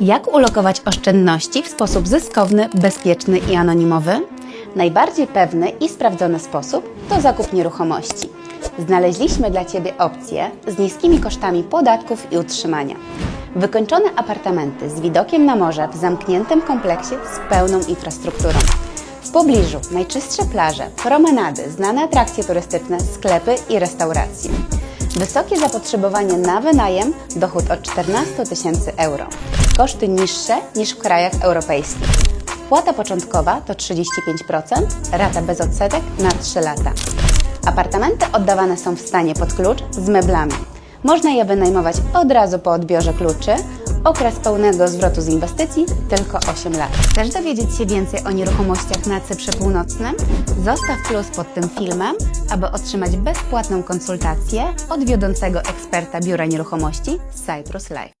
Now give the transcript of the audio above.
Jak ulokować oszczędności w sposób zyskowny, bezpieczny i anonimowy? Najbardziej pewny i sprawdzony sposób to zakup nieruchomości. Znaleźliśmy dla Ciebie opcje z niskimi kosztami podatków i utrzymania. Wykończone apartamenty z widokiem na morze w zamkniętym kompleksie z pełną infrastrukturą. W pobliżu najczystsze plaże, promenady, znane atrakcje turystyczne, sklepy i restauracje. Wysokie zapotrzebowanie na wynajem, dochód od 14 tysięcy euro. Koszty niższe niż w krajach europejskich. Wpłata początkowa to 35%, rata bez odsetek na 3 lata. Apartamenty oddawane są w stanie pod klucz z meblami. Można je wynajmować od razu po odbiorze kluczy. Okres pełnego zwrotu z inwestycji tylko 8 lat. Chcesz dowiedzieć się więcej o nieruchomościach na Cyprze Północnym? Zostaw plus pod tym filmem, aby otrzymać bezpłatną konsultację od wiodącego eksperta Biura Nieruchomości Cyprus Life.